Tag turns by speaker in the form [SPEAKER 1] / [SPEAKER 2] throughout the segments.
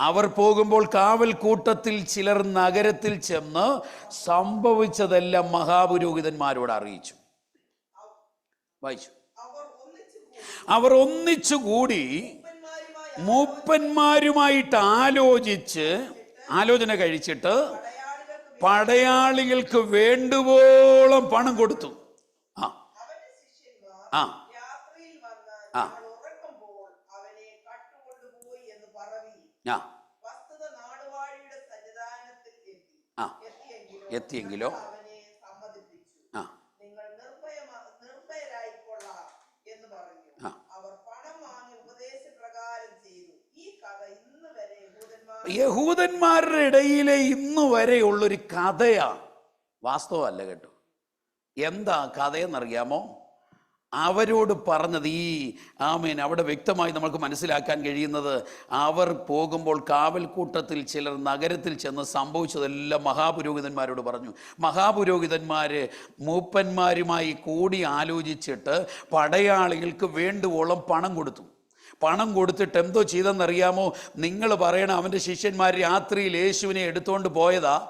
[SPEAKER 1] അവർ പോകുമ്പോൾ കാവൽ കൂട്ടത്തിൽ ചിലർ നഗരത്തിൽ ചെന്ന് സംഭവിച്ചതെല്ലാം മഹാപുരോഹിതന്മാരോട് അറിയിച്ചു. വായിച്ചു.
[SPEAKER 2] അവർ ഒന്നിച്ചു
[SPEAKER 1] കൂടി ഒന്നിച്ചുകൂടി മൂപ്പന്മാരുമായിട്ട് ആലോചിച്ച് ആലോചന കഴിച്ചിട്ട്
[SPEAKER 2] പടയാളികൾക്ക്
[SPEAKER 1] വേണ്ടുവോളം പണം കൊടുത്തു. ആ. ആ. ആ.
[SPEAKER 2] യഹൂദന്മാർ
[SPEAKER 1] യഹൂദന്മാരുടെ ഇടയിലെ ഇന്ന് വരെയുള്ളൊരു കഥയാ. വാസ്തവമല്ല കേട്ടോ. എന്താ കഥയെന്നറിയാമോ? അവരോട് പറഞ്ഞത് ഈ ആമേൻ അവിടെ വ്യക്തമായി നമുക്ക് മനസ്സിലാക്കാൻ കഴിയുന്നത് അവർ പോകുമ്പോൾ കാവൽക്കൂട്ടത്തിൽ ചിലർ നഗരത്തിൽ ചെന്ന് സംഭവിച്ചതെല്ലാം മഹാപുരോഹിതന്മാരോട് പറഞ്ഞു. മഹാപുരോഹിതന്മാർ മൂപ്പന്മാരുമായി കൂടി ആലോചിച്ചിട്ട് പടയാളികൾക്ക് വേണ്ടുവോളം പണം കൊടുത്തു. പണം കൊടുത്തിട്ട് എന്തോ ചെയ്തെന്നറിയാമോ? നിങ്ങൾ പറയണം അവന്റെ ശിഷ്യന്മാർ രാത്രിയിൽ യേശുവിനെ എടുത്തുകൊണ്ട് പോയതാ.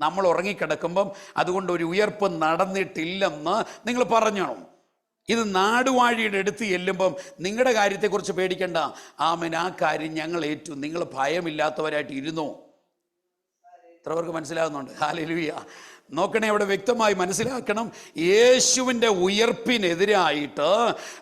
[SPEAKER 1] നമ്മൾ ഉറങ്ങിക്കിടക്കുമ്പം അതുകൊണ്ട് ഒരു ഉയർപ്പ് നടന്നിട്ടില്ലെന്ന് നിങ്ങൾ പറഞ്ഞണം. ഇത് നാടുവാഴിയുടെ അടുത്ത് ചെല്ലുമ്പം നിങ്ങളുടെ കാര്യത്തെക്കുറിച്ച് പേടിക്കണ്ട. ആമൻ ആ കാര്യം ഞങ്ങൾ ഏറ്റു. നിങ്ങൾ ഭയമില്ലാത്തവരായിട്ട് ഇരുന്നോ? എത്ര പേർക്ക് മനസ്സിലാകുന്നുണ്ട് ഹാലലുയ നോക്കണേ അവിടെ വ്യക്തമായി മനസ്സിലാക്കണം. യേശുവിന്റെ ഉയർപ്പിനെതിരായിട്ട്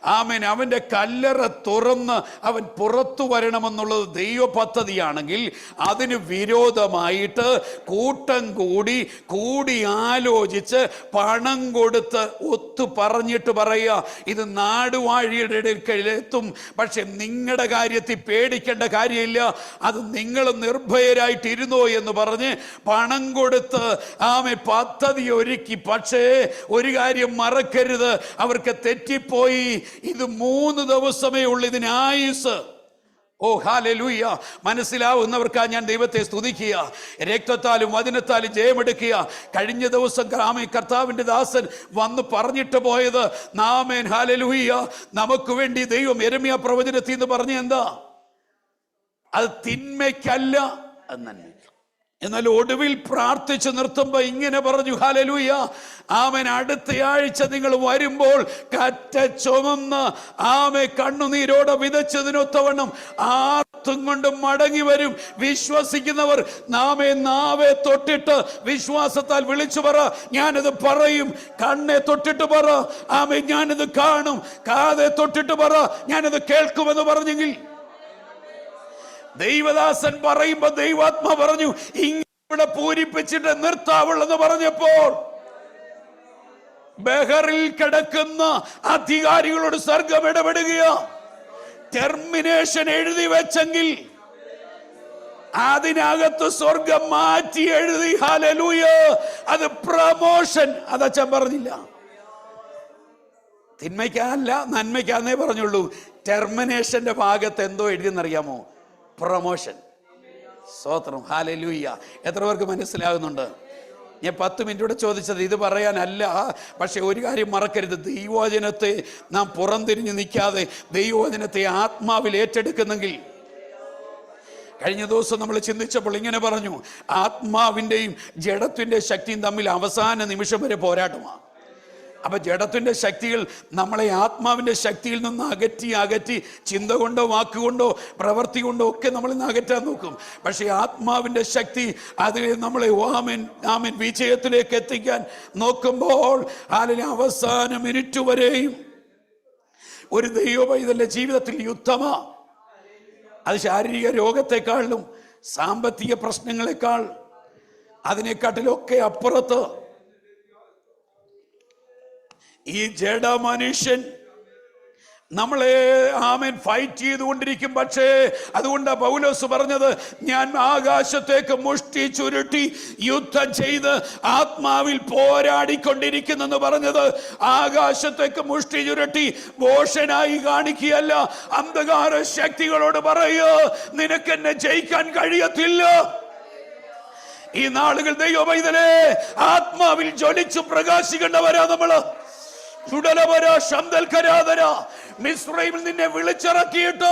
[SPEAKER 1] ആമൻ അവന്റെ കല്ലറ തുറന്ന് അവൻ പുറത്തു വരണമെന്നുള്ളത് ദൈവ പദ്ധതിയാണെങ്കിൽ അതിന് വിരോധമായിട്ട് കൂട്ടം കൂടി കൂടി ആലോചിച്ച് പണം കൊടുത്ത് ഒത്തു പറഞ്ഞിട്ട് പറയുക ഇത് നാടുവാഴിയുടെ ഇടയ്ക്കെത്തും പക്ഷെ നിങ്ങളുടെ കാര്യത്തിൽ പേടിക്കേണ്ട കാര്യമില്ല. അത് നിങ്ങൾ നിർഭയരായിട്ടിരുന്നോ എന്ന് പറഞ്ഞ് പണം കൊടുത്ത് ആമെ പദ്ധതി ഒരുക്കി. പക്ഷേ ഒരു കാര്യം മറക്കരുത്. അവർക്ക് തെറ്റിപ്പോയി. ഇത് മൂന്ന് ദിവസമേ ഉള്ളൂ ഇതിന് ആയുസ്. ഓ ഹാലലൂയ മനസ്സിലാവുന്നവർക്കാ ഞാൻ ദൈവത്തെ സ്തുതിക്കുക. രക്തത്താലും വചനത്താലും ജയമെടുക്കുക. കഴിഞ്ഞ ദിവസം ഗ്രാമീ കർത്താവിന്റെ ദാസൻ വന്ന് പറഞ്ഞിട്ട് പോയത്. നാമേൻ ഹാലലൂയ നമുക്ക് വേണ്ടി ദൈവം എരമിയ പ്രവചനത്തിന്ന് പറഞ്ഞ എന്താ? അത് തിന്മയ്ക്കല്ല. നന്മയ്ക്ക് എന്നാൽ ഒടുവിൽ പ്രാർത്ഥിച്ചു നിർത്തുമ്പോൾ ഇങ്ങനെ പറഞ്ഞു ഹാലലൂയ ആമൻ അടുത്ത ആഴ്ച നിങ്ങൾ വരുമ്പോൾ കറ്റ ചുമന്ന് ആമെ കണ്ണുനീരോടെ വിതച്ചതിനൊത്തവണ്ണം ആർത്തും കൊണ്ടും മടങ്ങി വരും. വിശ്വസിക്കുന്നവർ നാമെ നാവെ തൊട്ടിട്ട് വിശ്വാസത്താൽ വിളിച്ചു പറ ഞാനത് പറയും. കണ്ണെ തൊട്ടിട്ട് പറ. ആമെ ഞാനത് കാണും. കാതെ തൊട്ടിട്ട് പറ. ഞാനത് കേൾക്കുമെന്ന് പറഞ്ഞെങ്കിൽ ദൈവദാസൻ പറയുമ്പോ ദൈവാത്മ പറഞ്ഞു ഇവിടെ പൂരിപ്പിച്ചിട്ട് നിർത്താവുള്ളെന്ന് പറഞ്ഞപ്പോൾ ബഹറിൽ കിടക്കുന്ന അധികാരികളോട് സർഗം ഇടപെടുകയോ. ടെർമിനേഷൻ എഴുതി വെച്ചെങ്കിൽ അതിനകത്ത് സ്വർഗം മാറ്റി എഴുതി. ഹാലലൂയ അത് പ്രമോഷൻ. അതച്ഛൻ പറഞ്ഞില്ല. തിന്മയ്ക്കല്ല നന്മയ്ക്കാന്നേ പറഞ്ഞുള്ളൂ. ടെർമിനേഷന്റെ ഭാഗത്ത് എന്തോ എഴുതിയെന്നറിയാമോ? പ്രൊമോഷൻ. സ്തോത്രം. ഹാലലൂയ്യ എത്ര പേർക്ക് മനസ്സിലാകുന്നുണ്ട് ഞാൻ പത്ത് മിനിറ്റോടെ ചോദിച്ചത് ഇത് പറയാനല്ല പക്ഷെ ഒരു കാര്യം മറക്കരുത്. ദൈവവചനത്തെ നാം പുറംതിരിഞ്ഞ് നിൽക്കാതെ ദൈവവചനത്തെ ആത്മാവിൽ ഏറ്റെടുക്കുന്നെങ്കിൽ. കഴിഞ്ഞ ദിവസം നമ്മൾ ചിന്തിച്ചപ്പോൾ ഇങ്ങനെ പറഞ്ഞു ആത്മാവിന്റെയും ജഡത്തിന്റെ ശക്തിയും തമ്മിൽ അവസാന നിമിഷം വരെ പോരാട്ടമാണ്. അപ്പൊ ജഡത്തിന്റെ ശക്തികൾ നമ്മളെ ആത്മാവിന്റെ ശക്തിയിൽ നിന്ന് അകറ്റി അകറ്റി ചിന്ത കൊണ്ടോ വാക്കുകൊണ്ടോ പ്രവൃത്തി കൊണ്ടോ ഒക്കെ നമ്മളിൽ നിന്ന് അകറ്റാൻ നോക്കും. പക്ഷേ ആത്മാവിന്റെ ശക്തി അതിൽ നമ്മളെ ആമൻ ആമൻ വിജയത്തിലേക്ക് എത്തിക്കാൻ നോക്കുമ്പോൾ അതിന് അവസാന മിനിറ്റ് വരെയും ഒരു ദൈവപൈതന്റെ ജീവിതത്തിൽ യുദ്ധമാ. അത് ശാരീരിക രോഗത്തെക്കാളിലും സാമ്പത്തിക പ്രശ്നങ്ങളെക്കാൾ അതിനെക്കാട്ടിലൊക്കെ അപ്പുറത്ത് ഈ ജഡ മനുഷ്യൻ നമ്മളെ ആമൻ ഫൈറ്റ് ചെയ്തുകൊണ്ടിരിക്കും. പക്ഷേ അതുകൊണ്ട് പൗലോസ് പറഞ്ഞത് ഞാൻ ആകാശത്തേക്ക് മുഷ്ടി ചുരുട്ടി യുദ്ധം ചെയ്ത് ആത്മാവിൽ പോരാടിക്കൊണ്ടിരിക്കുന്നെന്ന് പറഞ്ഞത് ആകാശത്തേക്ക് മുഷ്ടി ചുരുട്ടി ഘോഷനായി കാണിക്കുകയല്ല. അന്ധകാര ശക്തികളോട് പറയോ നിനക്കെന്നെ ജയിക്കാൻ കഴിയത്തില്ല. ഈ നാളുകൾ ദൈവ പൈതലേ ആത്മാവിൽ ജ്വലിച്ചു പ്രകാശിക്കേണ്ടവരാ നമ്മൾ. മിശ്രയിൽ നിന്നെ വിളിച്ചിറക്കിയിട്ട്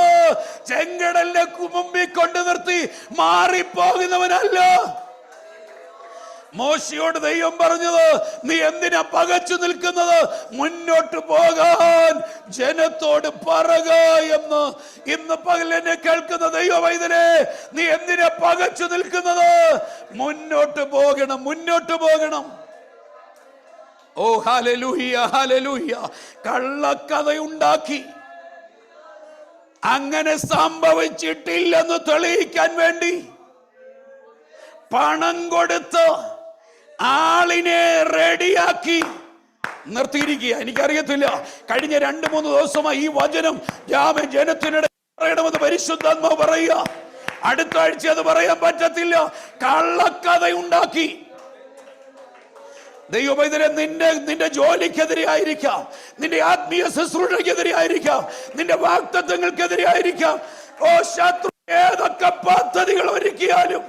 [SPEAKER 1] ചെങ്കടലിനെ മുമ്പിൽ കൊണ്ടു നിർത്തി മാറിപ്പോകുന്നവനല്ല. മോശയോട് ദൈവം പറഞ്ഞത് നീ എന്തിനാ പകച്ചു നിൽക്കുന്നത്? മുന്നോട്ട് പോകാൻ ജനത്തോട് പറക എന്ന്. ഇന്ന് പകൽ എന്നെ കേൾക്കുന്ന ദൈവ വൈദ്യനെ നീ എന്തിനാ പകച്ചു നിൽക്കുന്നത്? മുന്നോട്ട് പോകണം മുന്നോട്ട് പോകണം. ഓ ഹാലലൂഹിയ ഹാലലൂഹിയ കള്ളക്കഥയുണ്ടാക്കി. അങ്ങനെ സംഭവിച്ചിട്ടില്ലെന്ന് തെളിയിക്കാൻ വേണ്ടി പണം കൊടുത്ത് ആളിനെ റെഡിയാക്കി നിർത്തിയിരിക്കുക എനിക്കറിയത്തില്ല. കഴിഞ്ഞ രണ്ട് മൂന്ന് ദിവസമായി ഈ വചനം ജാമ ജനത്തിനിടെ പറയണമെന്ന് പരിശുദ്ധാത്മാവ് പറയുക. അടുത്ത ആഴ്ച അത് പറയാൻ പറ്റത്തില്ല. കള്ളക്കഥയുണ്ടാക്കി. ദൈവപൈതരെ നിന്റെ നിന്റെ ജോലിക്കെതിരെ ആയിരിക്കാം നിന്റെ ആത്മീയ ശുശ്രൂഷക്കെതിരെ ആയിരിക്കാം നിന്റെ വാക്തത്വങ്ങൾക്കെതിരെ ആയിരിക്കാം ഓ ശത്രു ഏതൊക്കെ പദ്ധതികൾ ഒരുക്കിയാലും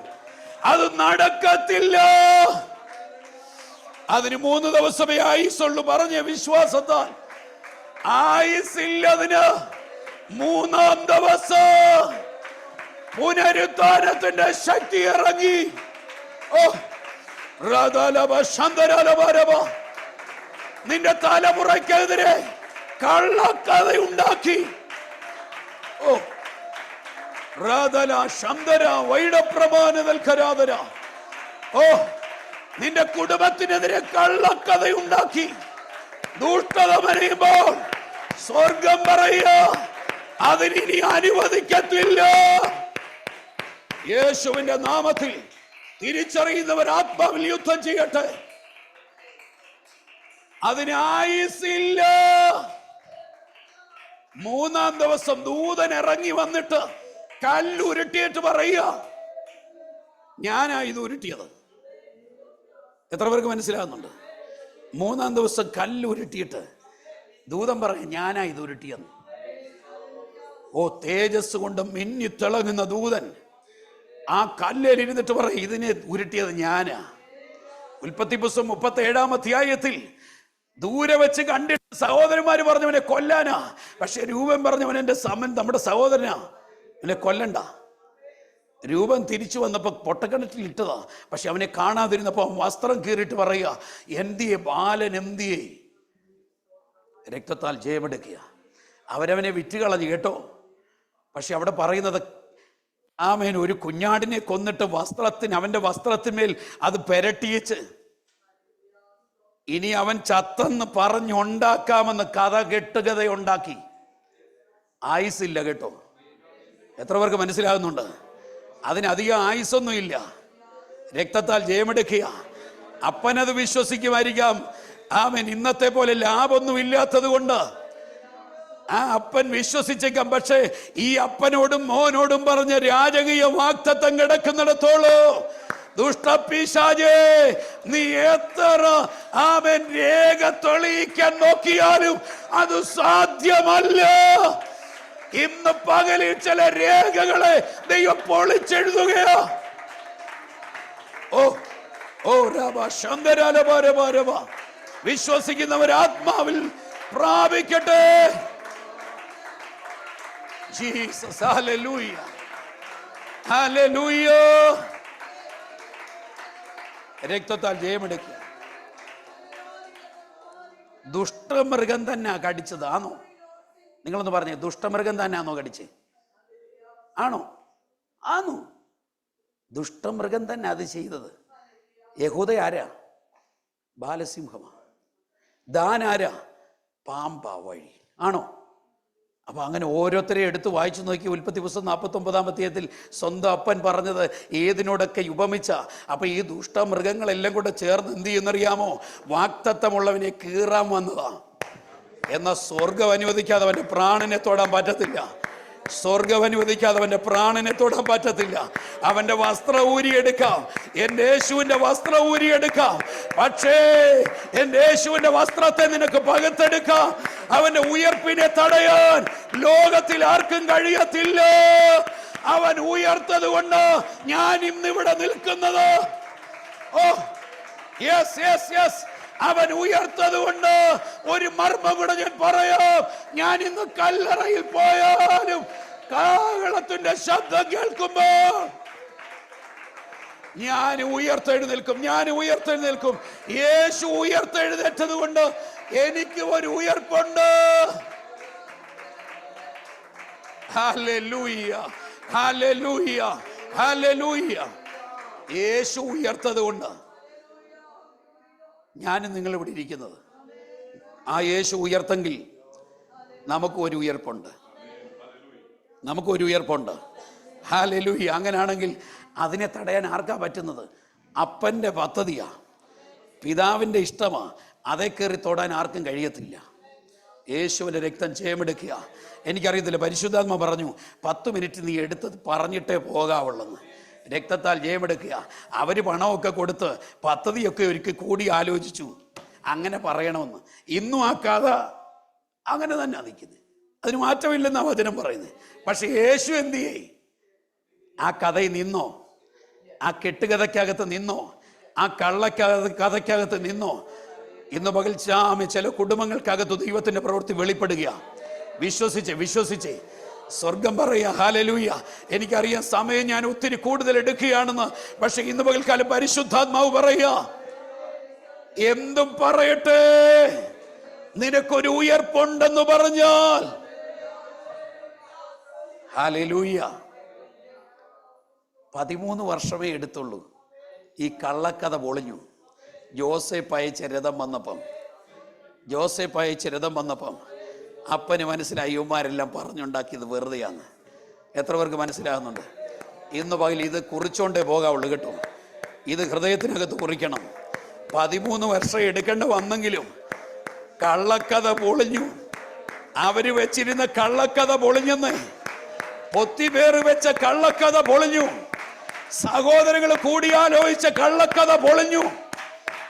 [SPEAKER 1] അത് നടക്കത്തില്ല. അതിന് മൂന്ന് ദിവസമേ ആയുസുള്ളൂ പറഞ്ഞ വിശ്വാസത്താൽ. ആയുസില്ല അതിന് മൂന്നാം ദിവസം. പുനരുദ്ധാനത്തിന്റെ ശക്തി ഇറങ്ങി. ഓ. നിന്റെ തലമുറയ്ക്കെതിരെ കള്ളക്കഥയുണ്ടാക്കി. ഓ. റാദല ശന്തര വൈഡപ്രമാനതൽക്കരാതര ഓ. നിന്റെ കുടുംബത്തിനെതിരെ കള്ളക്കഥ ഉണ്ടാക്കി ദുഷ്ടത പറയുമ്പോൾ സ്വർഗം പറയുക അതിനി അനുവദിക്കത്തില്ല. യേശുവിന്റെ നാമത്തിൽ തിരിച്ചറിയുന്നവർ ആത്മാവിൽ യുദ്ധം ചെയ്യട്ടെ. അതിന് ആയുസില്ല മൂന്നാം ദിവസം ദൂതൻ ഇറങ്ങി വന്നിട്ട് കല്ലുരുട്ടിയിട്ട് പറയുക ഞാനാ ഇത് ഉരുട്ടിയത്. എത്ര പേർക്ക് മനസ്സിലാകുന്നുണ്ട്? മൂന്നാം ദിവസം കല്ലുരുട്ടിയിട്ട് ദൂതം പറയും ഞാനാ ഇത് ഉരുട്ടിയെന്ന്. ഓ തേജസ് കൊണ്ട് മിന്നി തിളങ്ങുന്ന ദൂതൻ ആ കല്ലിൽ ഇരുന്നിട്ട് പറയും ഇതിനെ ഉരുട്ടിയത് ഞാനാ. ഉൽപ്പത്തി പുസ്തകം മുപ്പത്തി ഏഴാം അധ്യായത്തിൽ ദൂരെ വെച്ച് കണ്ടിട്ട് സഹോദരന്മാർ പറഞ്ഞവനെ കൊല്ലാനാ. പക്ഷെ രൂപൻ പറഞ്ഞവൻ എന്റെ സമൻ നമ്മുടെ സഹോദരനാ. അവനെ കൊല്ലണ്ട. രൂപൻ തിരിച്ചു വന്നപ്പോൾ പൊട്ടക്കിണറ്റിൽ ഇട്ടതാ. പക്ഷെ അവനെ കാണാതിരുന്നപ്പോൾ അവൻ വസ്ത്രം കീറിയിട്ട് പറയുക എന്തിയെ ബാലൻ എന്തിയെ? രക്തത്താൽ ജയമെടുക്കുക. അവരവനെ വിറ്റുകളഞ്ഞു കേട്ടോ. പക്ഷെ അവിടെ പറയുന്നത് ആമേൻ. ഒരു കുഞ്ഞാടിനെ കൊന്നിട്ട് വസ്ത്രത്തിന് അവന്റെ വസ്ത്രത്തിന്മേൽ അത് പെരട്ടിയിച്ച് ഇനി അവൻ ചത്തെന്ന് പറഞ്ഞുണ്ടാക്കാമെന്ന് കഥ കെട്ടുകഥയുണ്ടാക്കി. ആയുസില്ല കേട്ടോ. എത്ര പേർക്ക് മനസ്സിലാകുന്നുണ്ട്? അതിനധികം ആയുസൊന്നുമില്ല രക്തത്താൽ ജയമെടുക്കുക. അപ്പനത് വിശ്വസിക്കുമായിരിക്കാം. ആമൻ. ഇന്നത്തെ പോലെ ലാഭൊന്നും ഇല്ലാത്തത് കൊണ്ട് ആ അപ്പൻ വിശ്വസിച്ചേക്കാം പക്ഷേ ഈ അപ്പനോടും മോനോടും പറഞ്ഞ രാജകീയ വാക്തത്വം കിടക്കുന്നിടത്തോളൂ ദുഷ്ടപ്പിശാജേ നീ എത്ര അവൻ രേഖ തെളിയിക്കാൻ നോക്കിയാലും അത് സാധ്യമല്ല. ഇന്ന് പകലിൽ ചില രേഖകളെ ദൈവം പൊളിച്ചെഴുതുകയോ. ഓ ഓ രവ ശന്തരലപരപരവ വിശ്വസിക്കുന്നവർ ആത്മാവിൽ പ്രാപിക്കട്ടെ. ജീസസ് ഹല്ലേലൂയ ഹല്ലേലൂയ രക്തത്താൽ ജയമെടുക്കുക. ദുഷ്ടമൃഗം തന്നെ കടിച്ചത് ആണോ? നിങ്ങളൊന്ന് പറഞ്ഞേ ദുഷ്ടമൃഗം തന്നെ ആണോ കടിച്ച്? ആണോ? ആണോ ദുഷ്ടമൃഗം തന്നെ അത് ചെയ്തത്. യഹൂദ ആരാ? ബാലസിംഹമാ. ദാൻ ആരാ? പാമ്പാ വഴി. ആണോ? അപ്പൊ അങ്ങനെ ഓരോരുത്തരെ എടുത്ത് വായിച്ചു നോക്കി ഉൽപ്പത്തി പുസ്തകം നാൽപ്പത്തി ഒമ്പതാം അധ്യായത്തിൽ സ്വന്തം അപ്പൻ പറഞ്ഞത് ഏതിനോടൊക്കെ ഉപമിച്ച? അപ്പൊ ഈ ദുഷ്ടമൃഗങ്ങളെല്ലാം കൂടെ ചേർന്ന് എന്ത് ചെയ്യുന്നറിയാമോ? വാക്തത്വമുള്ളവനെ കീറാൻ വന്നതാ. എന്നാൽ സ്വർഗം അനുവദിക്കാതെ അവന്റെ പ്രാണനെ തൊടാൻ പറ്റത്തില്ല. സ്വർഗം അനുവദിക്കാതെ അവന്റെ പ്രാണനെ തൊടാൻ പറ്റത്തില്ല. അവന്റെ വസ്ത്രം ഊരിയെടുക്കാം എന്റെ യേശുവിന്റെ വസ്ത്രം ഊരിയെടുക്കാം പക്ഷേ എന്റെ യേശുവിന്റെ വസ്ത്രത്തെ നിനക്ക് പകുത്തെടുക്കാം. അവന്റെ ഉയർപ്പിനെ തടയാൻ ലോകത്തിൽ ആർക്കും കഴിയത്തില്ല. അവൻ ഉയർത്തത് കൊണ്ട് ഞാൻ ഇന്നിവിടെ നിൽക്കുന്നത്. ഓ യെസ് യെസ് യെസ് അവൻ ഉയർത്തത് കൊണ്ട് ഒരു മർമ്മ കൂടെ ഞാൻ പറയാം. ഞാൻ ഇന്ന് കല്ലറയിൽ പോയാലും കാഹളത്തിന്റെ ശബ്ദം കേൾക്കുമ്പോൾ ഞാൻ ഉയർത്തെഴുന്നേൽക്കും ഞാൻ ഉയർത്തെഴുന്നേൽക്കും. യേശു ഉയർത്തെഴുന്നേറ്റത് കൊണ്ട് എനിക്ക് ഒരു ഉയർപ്പുണ്ട്. യേശു ഉയർത്തത് കൊണ്ട് ഞാനും നിങ്ങൾ ഇവിടെ ഇരിക്കുന്നത്. ആ യേശു ഉയർത്തെങ്കിൽ നമുക്ക് ഒരു ഉയർപ്പുണ്ട്. നമുക്കൊരു ഉയർപ്പുണ്ട്. ഹാ ഹാലലൂഹി അങ്ങനാണെങ്കിൽ അതിനെ തടയാൻ ആർക്കാ പറ്റുന്നത്? അപ്പന്റെ പദ്ധതിയാ. പിതാവിന്റെ ഇഷ്ടമാ. അതേ കയറി തൊടാൻ ആർക്കും കഴിയത്തില്ല. യേശുവിന്റെ രക്തം ചേമെടുക്കുക എനിക്കറിയത്തില്ല പരിശുദ്ധാത്മ പറഞ്ഞു പത്ത് മിനിറ്റ് നീ എടുത്ത് പറഞ്ഞിട്ടേ പോകാവുള്ളെന്ന്. രക്തത്താൽ ജയമെടുക്കുക. അവർ പണമൊക്കെ കൊടുത്ത് പദ്ധതിയൊക്കെ ഒരുക്കി കൂടി ആലോചിച്ചു. അങ്ങനെ പറയണമെന്ന്. ഇന്നും ആ കഥ അങ്ങനെ തന്നെ നിൽക്കുന്നത് അതിന് മാറ്റമില്ലെന്നാ വചനം പറയുന്നത് പക്ഷെ യേശു എന്ത് ചെയ്യേ ആ കഥയിൽ നിന്നോ? ആ കെട്ടുകഥയ്ക്കകത്ത് നിന്നോ? ആ കള്ളക്കകത്ത് കഥയ്ക്കകത്ത് നിന്നോ? ഇന്ന് പകൽ ചാമി ചില കുടുംബങ്ങൾക്കകത്ത് ദൈവത്തിന്റെ പ്രവൃത്തി വെളിപ്പെടുക വിശ്വസിച്ച് വിശ്വസിച്ച്. സ്വർഗം പറയുക ഹാലലൂയ. എനിക്കറിയാം സമയം ഞാൻ ഒത്തിരി കൂടുതൽ എടുക്കുകയാണെന്ന്. പക്ഷെ ഇന്ന് പകൽക്കാലം പരിശുദ്ധാത്മാവ് പറയുക എന്തും പറയട്ടെ നിനക്കൊരു ഉയർപ്പുണ്ടെന്ന് പറഞ്ഞാൽ. ഹാലലൂയ. പതിമൂന്ന് വർഷമേ എടുത്തുള്ളൂ. ഈ കള്ളക്കഥ പൊളിഞ്ഞു. ജോസെ അയച്ച രഥം വന്നപ്പം ജോസെ അയച്ച രഥം വന്നപ്പം അപ്പന് മനസ്സിലായി ഇവന്മാരെല്ലാം പറഞ്ഞുണ്ടാക്കിയത് വെറുതെയാണ്. എത്ര പേർക്ക് മനസ്സിലാകുന്നുണ്ട്? ഇന്ന് പകൽ ഇത് കുറിച്ചോണ്ടേ പോകാവുള്ളൂ കേട്ടോ. ഇത് ഹൃദയത്തിനകത്ത് കുറിക്കണം. പതിമൂന്ന് വർഷം എടുക്കേണ്ട വന്നെങ്കിലും കള്ളക്കഥ പൊളിഞ്ഞു. അവർ വെച്ചിരുന്ന കള്ളക്കഥ പൊളിഞ്ഞെന്ന്. പൊത്തിപേറ് വെച്ച കള്ളക്കഥ പൊളിഞ്ഞു. സഹോദരങ്ങൾ കൂടിയാലോചിച്ച കള്ളക്കഥ പൊളിഞ്ഞു.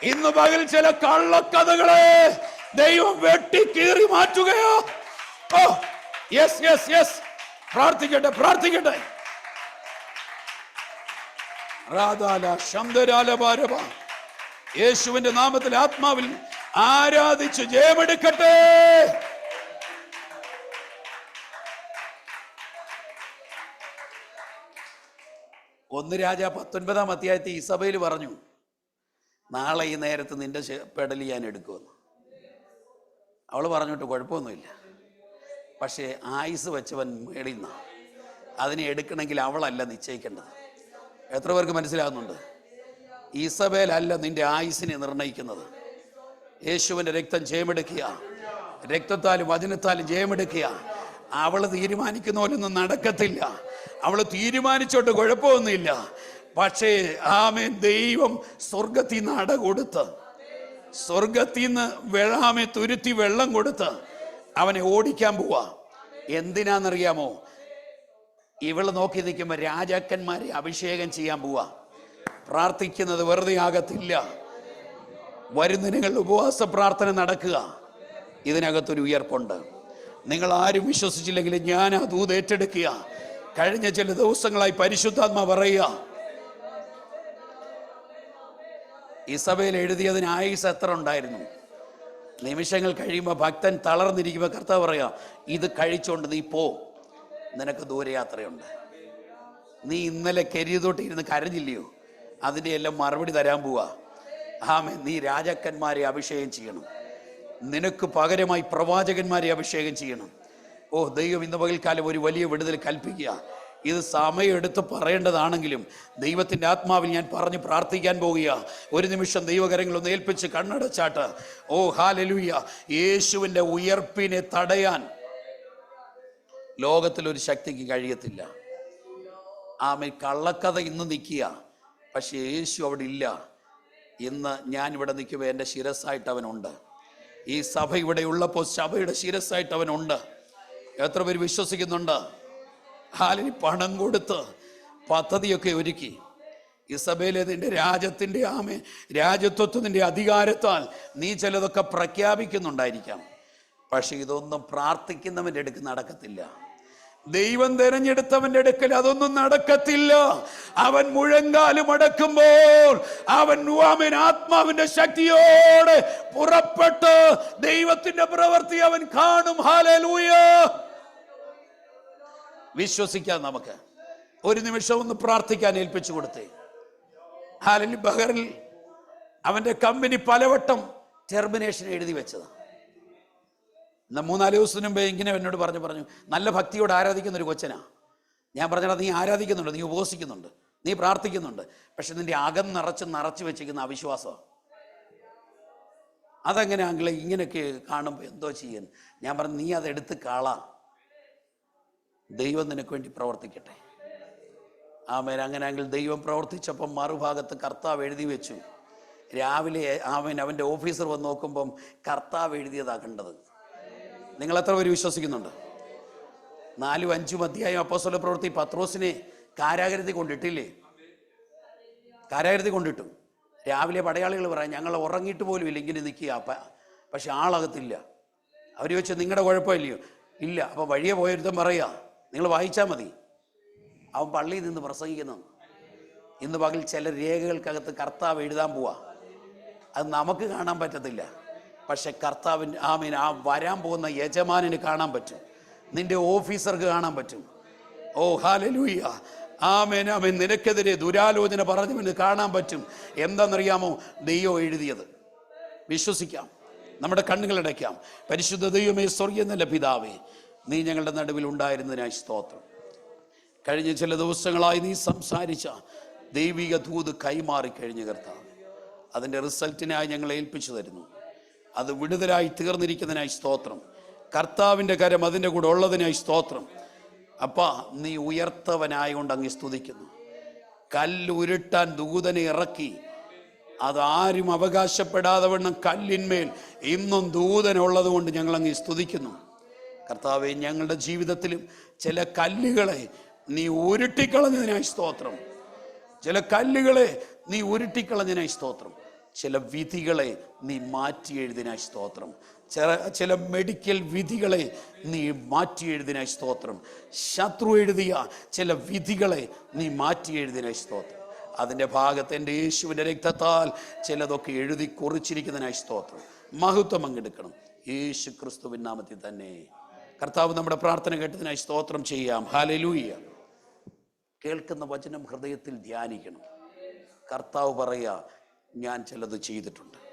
[SPEAKER 1] ഇന്ന് പകൽ ചില കള്ളക്കഥകളെ ദൈവം വെട്ടി കീറി മാറ്റുകയോ. ഓ യെസ് യെസ് യെസ് പ്രാർത്ഥിക്കട്ടെ പ്രാർത്ഥിക്കട്ടെ. രാധാല ശബ്ദരാല ഭാരവ. യേശുവിന്റെ നാമത്തിൽ ആത്മാവിൽ ആരാധിച്ച് ജയമെടുക്കട്ടെ. ഒന്ന് രാജ പത്തൊൻപതാം അധ്യായത്തിൽ ഇസബയിൽ പറഞ്ഞു നാളെ ഈ നേരത്ത് നിന്റെ പെടൽ ഞാൻ എടുക്കുമെന്ന്. അവൾ പറഞ്ഞിട്ട് കുഴപ്പമൊന്നുമില്ല. പക്ഷേ ആയുസ് വെച്ചവൻ മേളിൽ നിന്നാണ് അതിനെ എടുക്കണമെങ്കിൽ അവളല്ല നിശ്ചയിക്കേണ്ടത്. എത്ര പേർക്ക് മനസ്സിലാകുന്നുണ്ട്? ഈസബേൽ അല്ല നിന്റെ ആയുസിനെ നിർണയിക്കുന്നത് യേശുവിന്റെ രക്തം ജയമെടുക്കുക. രക്തത്താലും വചനത്താലും ജയമെടുക്കുക. അവൾ തീരുമാനിക്കുന്ന പോലൊന്നും നടക്കത്തില്ല. അവൾ തീരുമാനിച്ചോട്ട് കുഴപ്പമൊന്നുമില്ല. പക്ഷേ ആമേൻ ദൈവം സ്വർഗത്തിൽ നിന്ന് അട കൊടുത്ത് സ്വർഗത്തിൽ നിന്ന് വെള്ളാമെ തുരുത്തി വെള്ളം കൊടുത്ത് അവനെ ഓടിക്കാൻ പോവാ. എന്തിനാന്നറിയാമോ? ഇവൾ നോക്കി നിൽക്കുമ്പോൾ രാജാക്കന്മാരെ അഭിഷേകം ചെയ്യാൻ പോവാ. പ്രാർത്ഥിക്കുന്നത് വെറുതെ ആകത്തില്ല. വരുന്നതിനുകൾ ഉപവാസ പ്രാർത്ഥന നടക്കുക. ഇതിനകത്തൊരു ഉയർപ്പുണ്ട്. നിങ്ങൾ ആരും വിശ്വസിച്ചില്ലെങ്കിൽ ഞാൻ ആ ദൂത് ഏറ്റെടുക്കുക. കഴിഞ്ഞ ചില ദിവസങ്ങളായി പരിശുദ്ധാത്മ പറയുക. ഇസബേൽ എഴുതിയതിന് ആയുസ് എത്ര ഉണ്ടായിരുന്നു? നിമിഷങ്ങൾ കഴിയുമ്പോൾ ഭക്തൻ തളർന്നിരിക്കുമ്പോൾ കർത്താവ് പറയാം ഇത് കഴിച്ചുകൊണ്ട് നീ പോ. നിനക്ക് ദൂരയാത്രയുണ്ട് നീ ഇന്നലെ കരിയതോട്ട് ഇരുന്ന് കരഞ്ഞില്ലയോ? അതിന്റെ എല്ലാം മറുപടി തരാൻ പോവാ. ആമേ നീ രാജാക്കന്മാരെ അഭിഷേകം ചെയ്യണം. നിനക്ക് പകരമായി പ്രവാചകന്മാരെ അഭിഷേകം ചെയ്യണം. ഓ ദൈവം ഇന്ന് പകൽക്കാലം ഒരു വലിയ വിടുതൽ കൽപ്പിക്കുക. ഇത് സമയമെടുത്ത് പറയേണ്ടതാണെങ്കിലും ദൈവത്തിന്റെ ആത്മാവിൽ ഞാൻ പറഞ്ഞ് പ്രാർത്ഥിക്കാൻ പോവുക ഒരു നിമിഷം ദൈവകരങ്ങളൊന്ന് ഏൽപ്പിച്ച് കണ്ണടച്ചാട്ട്. ഓ ഹാലലുയ്യ യേശുവിന്റെ ഉയർപ്പിനെ തടയാൻ ലോകത്തിലൊരു ശക്തിക്ക് കഴിയത്തില്ല. ആമേ കള്ളക്കഥ ഇന്ന് നിൽക്കുക. പക്ഷേ യേശു അവിടെ ഇല്ല. ഇന്ന് ഞാൻ ഇവിടെ നിൽക്കുമ്പോൾ എന്റെ ശിരസ്സായിട്ട് അവനുണ്ട്. ഈ സഭ ഇവിടെ ഉള്ളപ്പോൾ സഭയുടെ ശിരസ്സായിട്ട് അവനുണ്ട്. എത്ര പേര് വിശ്വസിക്കുന്നുണ്ട്? ഹാലിന് പണം കൊടുത്ത് പദ്ധതിയൊക്കെ ഒരുക്കി. ഇസബേലെ നിന്റെ രാജ്യത്തിന്റെ ആമേ രാജ്യത്വത്തിന്റെ അധികാരത്താൽ നീ ചിലതൊക്കെ പ്രഖ്യാപിക്കുന്നുണ്ടായിരിക്കാം. പക്ഷെ ഇതൊന്നും പ്രാർത്ഥിക്കുന്നവന്റെ അടുക്ക് നടക്കത്തില്ല. ദൈവം തിരഞ്ഞെടുത്തവന്റെ അടുക്കൽ അതൊന്നും നടക്കത്തില്ല. അവൻ മുഴങ്കാലും അടക്കുമ്പോൾ അവൻ അവൻ ആത്മാവിന്റെ ശക്തിയോടെ പുറപ്പെട്ട് ദൈവത്തിന്റെ പ്രവൃത്തി അവൻ കാണും. ഹാലൂയ വിശ്വസിക്കാം നമുക്ക്. ഒരു നിമിഷം ഒന്ന് പ്രാർത്ഥിക്കാൻ ഏൽപ്പിച്ചു കൊടുത്തേ. ഹാലിൽ ബഹറിൽ അവന്റെ കമ്പനി പലവട്ടം ടെർമിനേഷൻ എഴുതി വെച്ചതാണ് മൂന്നാൽ ദിവസത്തിന് മുമ്പേ ഇങ്ങനെ എന്നോട് പറഞ്ഞു പറഞ്ഞു നല്ല ഭക്തിയോട് ആരാധിക്കുന്ന ഒരു കൊച്ചനാ. ഞാൻ പറഞ്ഞാൽ നീ ആരാധിക്കുന്നുണ്ട് നീ ഉപവസിക്കുന്നുണ്ട് നീ പ്രാർത്ഥിക്കുന്നുണ്ട് പക്ഷെ നിന്റെ അകം നിറച്ച് നിറച്ച് വെച്ചിരിക്കുന്ന അവിശ്വാസമാണ് അതെങ്ങനെയാണെങ്കിലും ഇങ്ങനെയൊക്കെ കാണുമ്പോൾ എന്തോ ചെയ്യാൻ? ഞാൻ പറഞ്ഞു നീ അതെടുത്ത് കാള. ദൈവം നിനക്ക് വേണ്ടി പ്രവർത്തിക്കട്ടെ. ആമേൻ. അങ്ങനെയെങ്കിൽ ദൈവം പ്രവർത്തിച്ചപ്പം മറുഭാഗത്ത് കർത്താവ് എഴുതി വെച്ചു. രാവിലെ ആമേൻ അവന്റെ ഓഫീസർ വന്ന് നോക്കുമ്പം കർത്താവ് എഴുതിയതാ കണ്ടത്. നിങ്ങൾ എത്ര പേര് വിശ്വസിക്കുന്നുണ്ട്? നാലും അഞ്ചും അധ്യായം അപ്പോസ്വല പ്രവൃത്തി പത്രോസിനെ കാരാഗ്രഹത്തിൽ കൊണ്ടിട്ടില്ലേ? കാരാഗ്രഹത്തിൽ കൊണ്ടിട്ടു. രാവിലെ പടയാളികൾ പറയാം ഞങ്ങൾ ഉറങ്ങിയിട്ട് പോലും ഇല്ല ഇങ്ങനെ നിൽക്കുക. അപ്പ പക്ഷെ ആളകത്തില്ല. അവർ വെച്ച് നിങ്ങളുടെ കുഴപ്പമില്ലയോ? ഇല്ല. അപ്പോൾ വഴിയെ പോയൊരുത്തം പറയുക നിങ്ങൾ വായിച്ചാൽ മതി. അവൻ പള്ളിയിൽ നിന്ന് പ്രസംഗിക്കുന്നു. ഇന്ന് പകൽ ചില രേഖകൾക്കകത്ത് കർത്താവ് എഴുതാൻ പോവാ. അത് നമുക്ക് കാണാൻ പറ്റത്തില്ല. പക്ഷെ കർത്താവിന് മീൻ ആ വരാൻ പോകുന്ന യജമാനിന് കാണാൻ പറ്റും. നിന്റെ ഓഫീസർക്ക് കാണാൻ പറ്റും. ഓ ഹാലലൂയ ആമേൻ ആമേൻ. നിനക്കെതിരെ ദുരാലോചന പറഞ്ഞവന് കാണാൻ പറ്റും. എന്താണെന്നറിയാമോ? ദൈവം എഴുതിയത്. വിശ്വസിക്കാം. നമ്മുടെ കണ്ണുകളടയ്ക്കാം പരിശുദ്ധ ദൈവമേ സ്വർഗീയ നല്ല പിതാവേ നീ ഞങ്ങളുടെ നടുവിൽ ഉണ്ടായിരുന്നതിനായി സ്തോത്രം. കഴിഞ്ഞ ചില ദിവസങ്ങളായി നീ സംസാരിച്ച ദൈവിക ദൂത് കൈമാറി കഴിഞ്ഞ കർത്താവ്. അതിന്റെ റിസൾട്ടിനായി ഞങ്ങൾ ഏൽപ്പിച്ചു തരുന്നു. അത് വിടുതലായി തീർന്നിരിക്കുന്നതിനായി സ്തോത്രം. കർത്താവിന്റെ കരം അതിന്റെ കൂടെ ഉള്ളതിനായി സ്തോത്രം. അപ്പ നീ ഉയർത്തവനായോണ്ട് അങ്ങ് സ്തുതിക്കുന്നു. കല്ലുരുട്ടാൻ ദൂതനെ ഇറക്കി. അതാരും അവകാശപ്പെടാതെ വണ്ണം കല്ലിന്മേൽ ഇന്നും ദൂതനുള്ളത് കൊണ്ട് ഞങ്ങൾ അങ്ങ് സ്തുതിക്കുന്നു. കർത്താവെ ഞങ്ങളുടെ ജീവിതത്തിലും ചില കല്ലുകളെ നീ ഉരുട്ടിക്കളഞ്ഞതിനായി സ്തോത്രം. ചില കല്ലുകളെ നീ ഉരുട്ടിക്കളഞ്ഞതിനായി സ്തോത്രം. ചില വിധികളെ നീ മാറ്റി എഴുതിനായി സ്തോത്രം. ചില ചില മെഡിക്കൽ വിധികളെ നീ മാറ്റി എഴുതിനായി സ്തോത്രം. ശത്രു എഴുതിയ ചില വിധികളെ നീ മാറ്റി എഴുതിനായി സ്തോത്രം. അതിന്റെ ഭാഗത്ത് എന്റെ യേശുവിന്റെ രക്തത്താൽ ചിലതൊക്കെ എഴുതി കുറിച്ചിരിക്കുന്നതിനായി സ്തോത്രം. മഹത്വം പങ്കെടുക്കണം. യേശു ക്രിസ്തുവിൻ നാമത്തിൽ തന്നെ. കർത്താവ് നമ്മുടെ പ്രാർത്ഥന കേട്ടതിനായി സ്തോത്രം ചെയ്യാം. ഹാലലൂയ്യ കേൾക്കുന്ന വചനം ഹൃദയത്തിൽ ധ്യാനിക്കണം. കർത്താവ് പറയുക ഞാൻ ചിലത് ചെയ്തിട്ടുണ്ട്.